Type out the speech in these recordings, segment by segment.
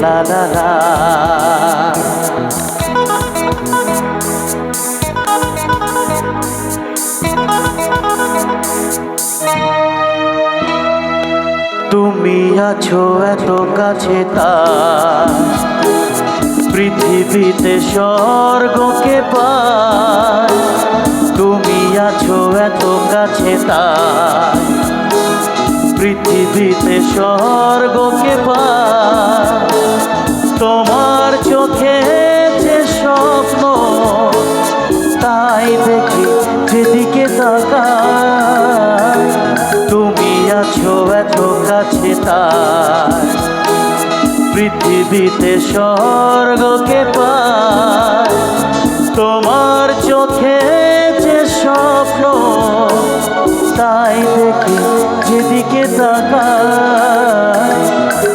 লা লা তুমি আছো এত কাছে তা। পৃথিবীতে স্বর্গকে পায়। তুমি আছো এত কাছে তা। পৃথিবীতে স্বর্গকে পায়। তোমার চোখে যে স্বপ্ন, তাই দেখি যেদিকে তাকায়। তুমি আছো এত কাছে তাই। পৃথিবীতে স্বর্গকে পায়। তোমার চোখে তাকায়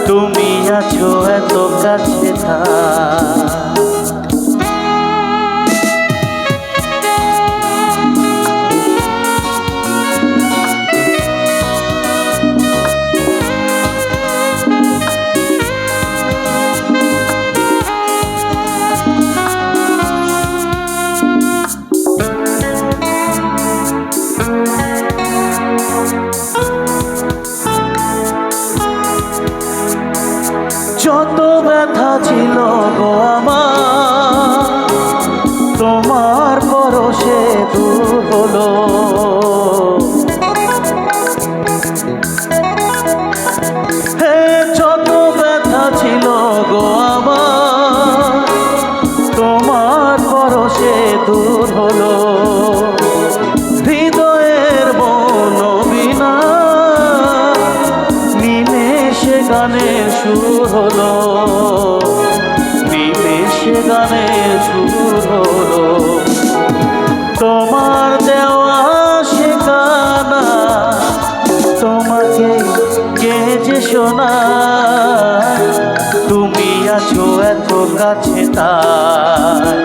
তুমি আছো এত কাছে থাক। যত ব্যথা ছিল গো তোমার পরশে দূর হলো হে, যত ব্যথা ছিল গো আমার, তোমার পরশে দূর গানের সুর হলো নিমেষে গানের সুর হলো। তোমার দেওয়া সে গানা, তোমাকে কে যে শোনা? তুমি আছো এত কাছে তাই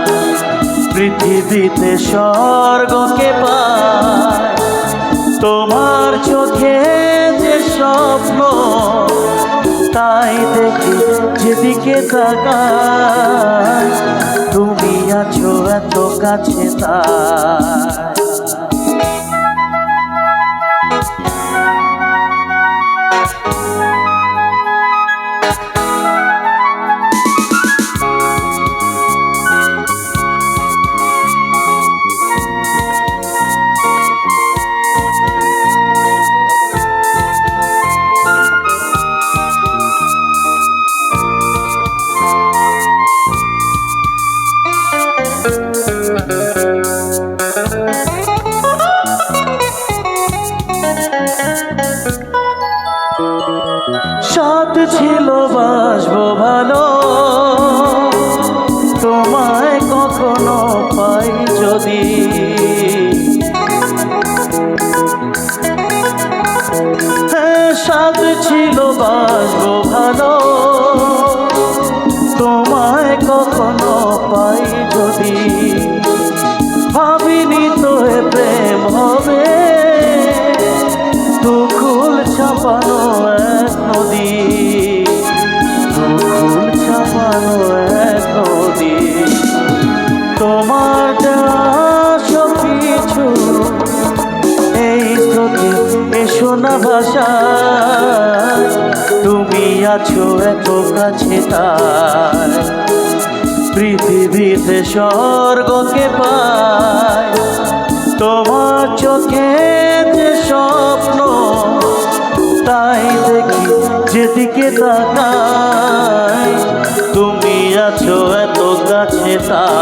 পৃথিবীতে স্বর্গকে পায়। তোমার চোখে যে স্বপ্ন তাই দেখি যেদিকে তাকাই তুমি আছো এত কাছে তাই। সাথ ছিল বাসবো ভালো। তোমায় কখনো পাই যদি। হ্যাঁ সাথ ছিল বাসবো ভালো। তোমায় কখনো পাই যদি। ভাবিনি তো প্রেম হবে। দুকুল ছাপানো এসো না ভাষা, তুমি আছো এত কাছে তার। পৃথিবীতে স্বর্গকে পায় তোমার চোখে যে স্বপ্ন, তাই দেখি যেদিকে তাকাই। তুমি আছো এত কাছে তাই